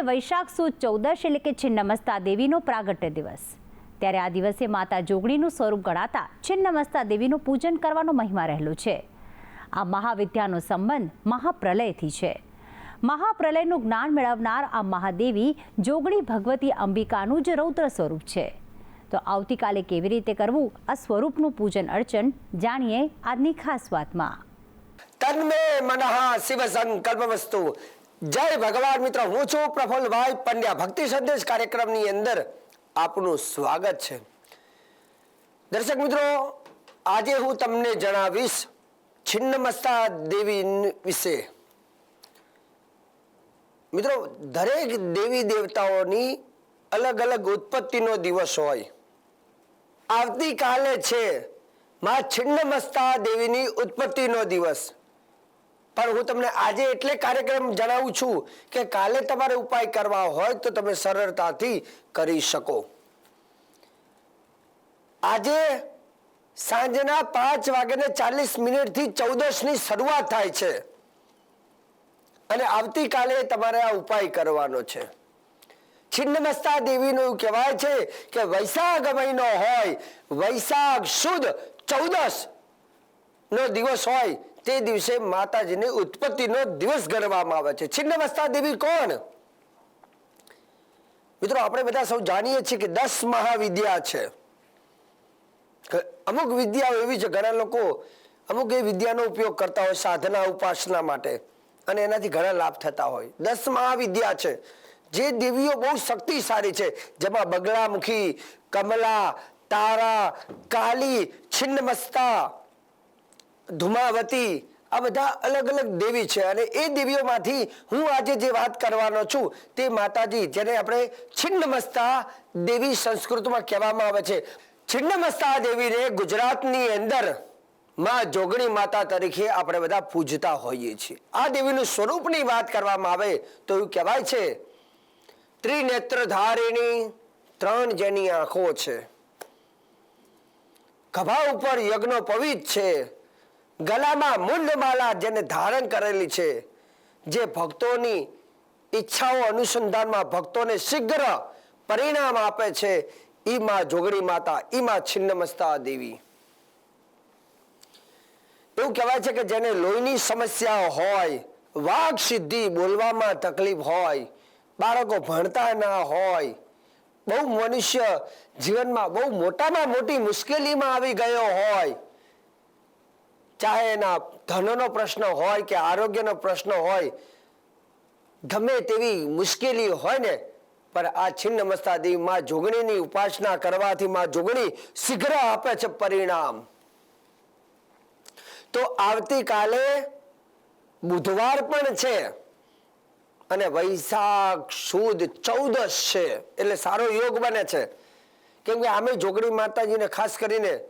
છે વૈશાખ સુદ ચૌદશ એટલે કે છિન્નમસ્તા દેવીનો પ્રાગટ્ય દિવસ. ત્યારે આ દિવસે માતા જોગણીનું સ્વરૂપ ગણાતા છિન્નમસ્તા દેવીનું પૂજન કરવાનો મહિમા રહેલો છે. આ મહાવિદ્યાનો સંબંધ મહાપ્રલયથી છે. મહાપ્રલયનું જ્ઞાન મેળવનાર આ મહાદેવી જોગણી ભગવતી અંબિકાનું જ રૌદ્ર સ્વરૂપ છે. તો આવતીકાલે કેવી રીતે કરવું? આ સ્વરૂપનું પૂજન અર્ચન જાણીએ આજની ખાસ વાતમાં. તન્મે મનઃ શિવ સંકલ્પ વસ્તુ જય ભગવાન મિત્રો, હું છું પ્રફુલ્લભાઈ પંડ્યા. ભક્તિ સંદેશ કાર્યક્રમની અંદર આપનું સ્વાગત છે. દર્શક મિત્રો, આજે હું તમને જણાવીશ છિન્નમસ્તા દેવી વિશે. મિત્રો, દરેક દેવી દેવતાઓની અલગ અલગ ઉત્પત્તિનો દિવસ હોય. આવતીકાલે છે માં છિન્નમસ્તા દેવીની ઉત્પત્તિનો દિવસ. પણ હું તમને આજે એટલે કાર્યક્રમ જણાવું છું કે કાલે તમારે ઉપાય કરવા હોય તો તમે સરળતાથી કરી શકો. આજે સાંજના પાંચ વાગ્યાને ચાલીસ મિનિટથી ચૌદસની શરૂઆત થાય છે. અને આવતીકાલે તમારે આ ઉપાય કરવાનો છે. છિન્નમસ્તા દેવીનું એવું કહેવાય છે કે વૈશાખ મહિનો હોય, વૈશાખ સુદ ચૌદશ નો દિવસ હોય તે દિવસે માતાજીની ઉત્પત્તિનો દિવસ ગણવામાં આવે છે. છિન્નમસ્તા દેવી કોણ? મિત્રો, આપણે બધા સૌ જાણીએ છીએ કે દસ મહાવિદ્યા છે. અમુક વિદ્યાઓ એવી છે, ઘણા લોકો અમુક એ વિદ્યાનો ઉપયોગ કરતા હોય સાધના, ઉપાસના માટે અને એનાથી ઘણા લાભ થતા હોય. દસ મહાવિદ્યા છે. જે દેવીઓ બહુ શક્તિશાળી છે. જેમાં બગલામુખી, કમલા, તારા, કાલી, છિન્નમસ્તા ધુમાવતી, આ બધા અલગ અલગ દેવી છે અને એ દેવીઓમાંથી હું આજે જે વાત કરવાનો છું તે માતાજી, જેને આપણે છિન્નમસ્તા દેવી સંસ્કૃતમાં કહેવામાં આવે છે. છિન્નમસ્તા દેવીને ગુજરાતની અંદરમાં જોગણી માતા તરીકે આપણે બધા પૂજતા હોઈએ છીએ. આ દેવીનું સ્વરૂપની વાત કરવામાં આવે તો એવું કહેવાય છે ત્રિનેત્રધારીની ત્રણ જેની આંખો છે. ખભા ઉપર યજ્ઞો પવિત છે. ગલામાં મૂલ્યમાલા જેને ધારણ કરેલી છે, જે ભક્તોની ઈચ્છાઓ અનુસંધાનમાં ભક્તોને શીઘ્ર પરિણામ આપે છે, ઈ માં જોગડી માતા, ઈ માં છિન્નમસ્તા દેવી. એવું કહેવાય છે કે જેને લોહીની સમસ્યા હોય, વાઘ સિદ્ધિ બોલવામાં તકલીફ હોય, બાળકો ભણતા ના હોય, બહુ મનુષ્ય જીવનમાં બહુ મોટામાં મોટી મુશ્કેલીમાં આવી ગયો હોય ચાહે એના ધનનો પ્રશ્ન હોય કે આરોગ્યનો પ્રશ્ન હોય, ગમે તેવી મુશ્કેલી હોય ને, પણ આ છિન્નમસ્તા દેવી માં જોગણીની ઉપાસના કરવાથી માં જોગણી શીઘ્ર આપે છે પરિણામ. તો આવતીકાલે બુધવાર પણ છે અને વૈશાખ સુદ ચૌદશ છે. એટલે સારો યોગ બને છે. કેમ કે આમે જોગણી માતાજીને ખાસ કરીને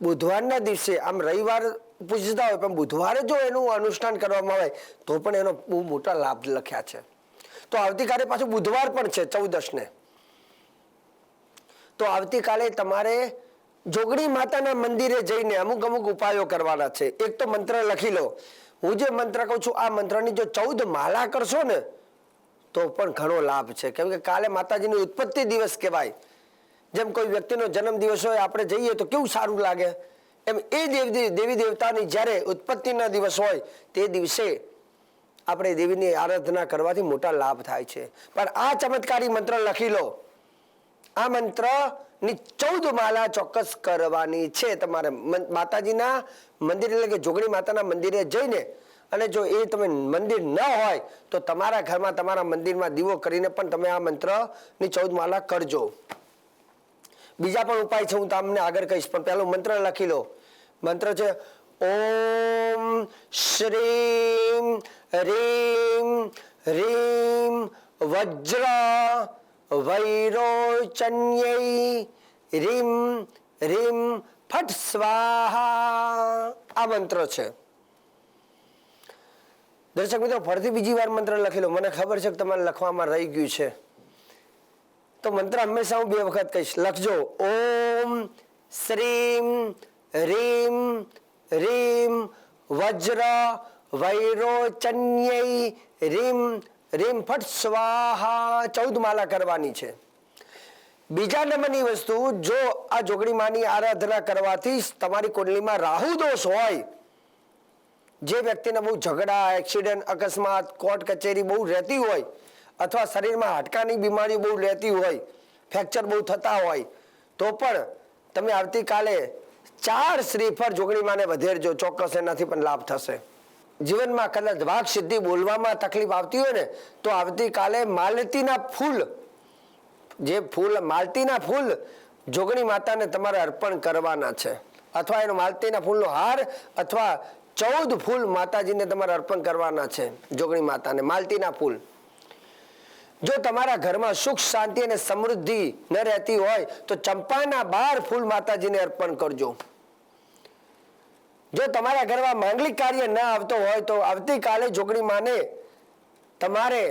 બુધવારના દિવસે, આમ રવિવાર પૂજતા હોય, પણ બુધવારે જો એનું અનુષ્ઠાન કરવામાં આવે, તો પણ એનો બહુ મોટા લાભ લખ્યા છે. તો આવતીકાલે પાછું બુધવાર પણ છે, ચૌદશને. તો આવતીકાલે તમારે જોગણી માતાના મંદિરે જઈને અમુક અમુક ઉપાયો કરવાના છે. એક તો મંત્ર લખી લો. હું જે મંત્ર કહું છું, આ મંત્રની જો ચૌદ માલા કરશો ને, તો પણ ઘણો લાભ છે. કેમ કે કાલે માતાજીની ઉત્પત્તિ દિવસ કહેવાય. જેમ કોઈ વ્યક્તિનો જન્મદિવસ હોય, આપણે જઈએ તો કેવું સારું લાગે? એમ એ દેવી દેવી દેવતાની જ્યારે ઉત્પત્તિના દિવસ હોય, તે દિવસે આપણે દેવીની આરાધના કરવાથી મોટા લાભ થાય છે. પણ આ ચમત્કારી મંત્ર લખી લો. આ મંત્રની ચૌદ માલા ચોક્કસ કરવાની છે તમારે. માતાજીના મંદિર એટલે કે જોગણી માતાના મંદિરે જઈને અને જો એ તમે મંદિર ન હોય, તો તમારા ઘરમાં તમારા મંદિરમાં દીવો કરીને પણ તમે આ મંત્રની ચૌદ માલા કરજો. બીજા પણ ઉપાય છે, હું તમને આગળ કહીશ. પણ પહેલો મંત્ર લખી લો. મંત્ર છે, ઓમ શ્રીમ રીમ રીમ વજ્ર વૈરોચન્યૈ રીમ રીમ ફટ સ્વાહા. આ મંત્ર છે. દર્શક મિત્રો, ફરીથી બીજી વાર મંત્ર લખી લો. મને ખબર છે કે તમારે લખવામાં રહી ગયું છે. તો મંત્ર હંમેશા હું બે વખત કહીશ. લખજો. ઓમ શ્રીમ રીમ રીમ વજ્ર વૈરોચન્યૈ રીમ રીમ ફટ સ્વાહા ચૌદ માલા કરવાની છે. બીજા નંબરની વસ્તુ, જો આ જોગણી માની આરાધના કરવાથી તમારી કુંડલીમાં રાહુ દોષ હોય, જે વ્યક્તિને બહુ ઝઘડા, એક્સિડન્ટ, અકસ્માત, કોર્ટ કચેરી બહુ રહેતી હોય અથવા શરીરમાં હાડકાની બીમારી બહુ રહેતી હોય, ફ્રેક્ચર બહુ થતા હોય, તો પણ તમે આવતીકાલે ચાર શ્રીફળ જોગણી માને વધેરજો. ચોક્કસ એનાથી પણ લાભ થશે. જીવનમાં કદાચ વાઘ સિદ્ધિ બોલવામાં તકલીફ આવતી હોય ને, તો આવતીકાલે માલતીના ફૂલ, જે ફૂલ, માલતીના ફૂલ જોગણી માતાને તમારે અર્પણ કરવાના છે. અથવા એનો માલતીના ફૂલનો હાર અથવા ચૌદ ફૂલ માતાજીને તમારે અર્પણ કરવાના છે જોગણી માતાને. માલતીના ફૂલ. જો તમારા ઘરમાં સુખ, શાંતિ અને સમૃદ્ધિ ન રહેતી હોય, તો ચંપાના બાર ફૂલ માતાજીને અર્પણ કરજો. જો તમારા ઘરમાં માંગલિક કાર્ય ન આવતો હોય, તો આવતીકાલે જોગણી માને તમારે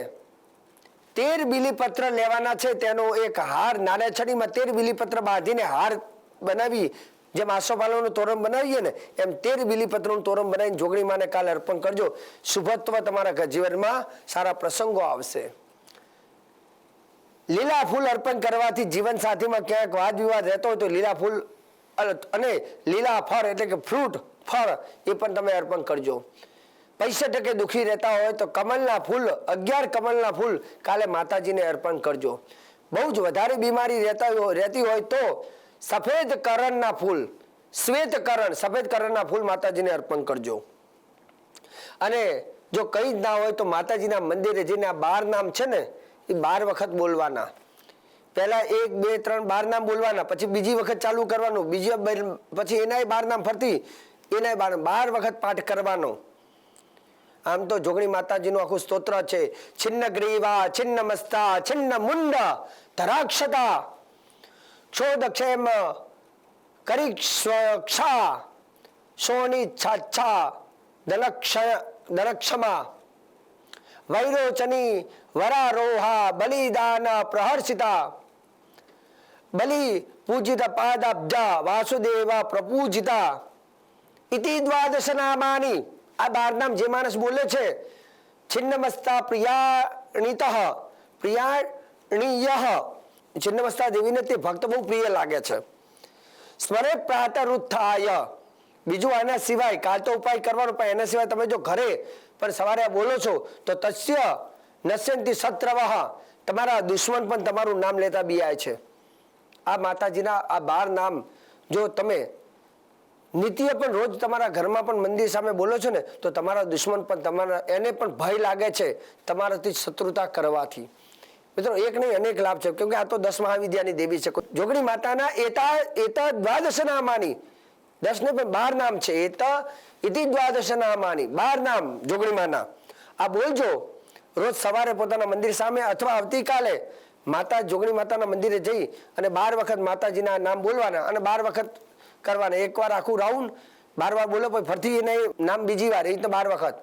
તેર બીલીપત્ર લેવાના છે. તેનો એક હાર નાનેછડીમાં તેર બીલીપત્ર બાંધીને હાર બનાવી, જેમ આસોપાલવનું તોરણ બનાવીએ ને, એમ તેર બીલીપત્રનું તોરણ બનાવીને જોગણી માને કાલે અર્પણ કરજો. શુભત્વ તમારા જીવનમાં સારા પ્રસંગો આવશે. લીલા ફૂલ અર્પણ કરવાથી જીવન સાથીમાં ક્યાંક વાદ વિવાદ રહેતો હોય તો લીલા ફૂલ અને લીલા ફળ એટલે કે ફ્રૂટ ફળ એ પણ તમે અર્પણ કરજો. પૈસા ટકે દુઃખી રહેતા હોય તો કમલના ફૂલ, અગિયાર કમલના ફૂલ કાલે માતાજીને અર્પણ કરજો. બહુ જ વધારે બીમારી રહેતા રહેતી હોય તો સફેદ કરણના ફૂલ, શ્વેત કરણ, સફેદ કરણના ફૂલ માતાજીને અર્પણ કરજો. અને જો કંઈ જ ના હોય તો માતાજીના મંદિરે જઈને આ બાર નામ છે ને એ બાર વખત બોલવાના. પહેલા એક, બે, ત્રણ બાર નામ બોલવાના, પછી બીજી વખત ચાલુ કરવાનું, બીજી પછી એનાય બાર નામ ફરતી, એનાય બાર બાર વખત પાઠ કરવાનો. આમ તો જોગણી માતાજીનું આખું સ્તોત્ર છે. છિન્ન ગ્રીવા છિન્ન મસ્તા છિન્ન મુંડ ધરાક્ષતા કરી સ્વક્ષા સોની છાછા દલક્ષ, દલક્ષમા વૈરોચની વરારોહા બલિદાન પ્રહર્ષિતા બલિ પૂજિત પાદાબ્જા વાસુદેવા પ્રપૂજિતા. ઇતિ દ્વાદશ નામાની આ બાર નામ જે માણસ બોલે છે, છિન્નમસ્તા પ્રિયાણિત, પ્રિયાણીય. છિન્નમસ્તા દેવીને તે ભક્ત બહુ પ્રિય લાગે છે. સ્મરે પ્રાતરુત્થાય. બીજું આના સિવાય, કાલ તો ઉપાય કરવાનો, પણ એના સિવાય તમે જો ઘરે પણ સવારે બોલો છો, તો તસ્ય નશ્યંતિ સત્રવાહ તમારા દુશ્મન પણ તમારું નામ લેતા બિયાય છે. આ માતાજીના આ બાર નામ, જો તમે નિત્ય પણ રોજ તમારા ઘરમાં પણ મંદિર સામે બોલો છો ને, તો તમારા દુશ્મન પણ તમારા, એને પણ ભય લાગે છે તમારાથી શત્રુતા કરવાથી. મિત્રો, એક નહીં, અનેક લાભ છે. કેમકે આ તો દસ મહાવિદ્યાની દેવી છે. જોગણી માતાના એતા એતા દ્વાદશ નામાની દસ ને પણ બાર નામ છે. એતા ઇતિ દ્વાદશ નામાની. બાર નામ જોગણી માના આ બોલજો, રોજ સવારે પોતાના મંદિર સામે અથવા આવતીકાલે માતા જોગણી માતાના મંદિરે જઈ અને બાર વખત માતાજીના નામ બોલવાના અને બાર વખત કરવાના. એકવાર આખું રાઉન્ડ બાર વાર બોલો પછી ફરતી એને નામ બીજી વાર, એ રીતે બાર વખત.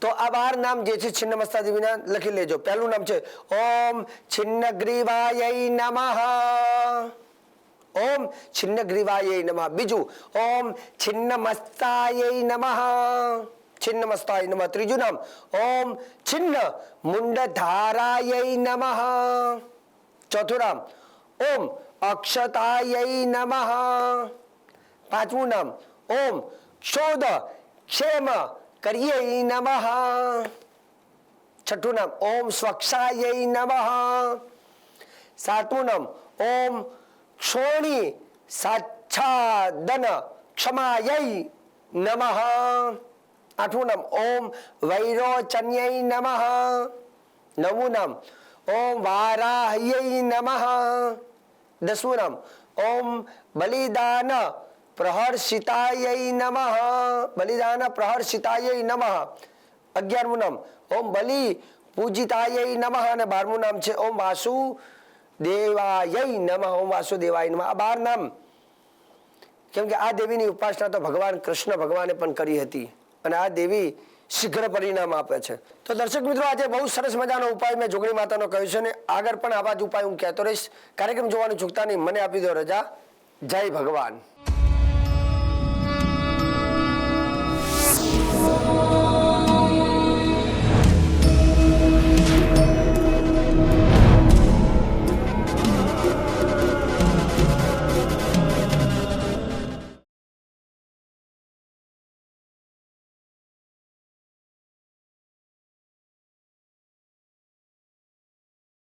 તો આ બાર નામ જે છે છિન્નમસ્તા દેવીના લખી લેજો. પહેલું નામ છે, ઓમ છિન્ન ગ્રીવાય નમઃ. ઓમ છિન્ન ગ્રીવાય નમઃ. બીજું, ઓમ છિન્ન મસ્તાય નમઃ. છિન્ન મસ્તાય નમઃ. ત્રીજું નામ, ઓમ છિન્ન મુંડ ધારાય નમઃ. ચોથું નામ, ઓમ અક્ષતાય નમઃ. પાંચમું નામ, ઓમ ક્ષોદ ક્ષેમ કરીએ નમઃ. છઠ્ઠું નામ, ઓમ સ્વક્ષાય નમઃ. સાતમું નામ, ઓમ ક્ષોણી સાચ્છાદન ક્ષમાય નમ. આઠમું નામ, ઓમ વૈરોચન્ય નમ. નવમું નામ, ઓમ વારાહ્ય નમ. દસમું નામ, ઓમ બલિદાન પ્રહર્ષિતાય નમ. બલિદાન પ્રહર્ષિતાય નમ. અગિયારમું નામ, ઓમ બલિ પૂજિતાય નમ. અને બારમું નામ છે, ઓમ વાસુ દેવાય નમઃ. ઓમ વાસુદેવાય નમઃ. આ બાર નામ. કેમ કે આ દેવીની ઉપાસના તો ભગવાન કૃષ્ણ ભગવાને પણ કરી હતી. અને આ દેવી શીઘ્ર પરિણામ આપે છે. તો દર્શક મિત્રો, આજે બહુ સરસ મજાનો ઉપાય મેં જોગણી માતાનો કહ્યું છે ને, આગળ પણ આવા જ ઉપાય હું કહેતો રહીશ. કાર્યક્રમ જોવાનું ચૂકતા નહીં. મને આપી દો રજા. જય ભગવાન.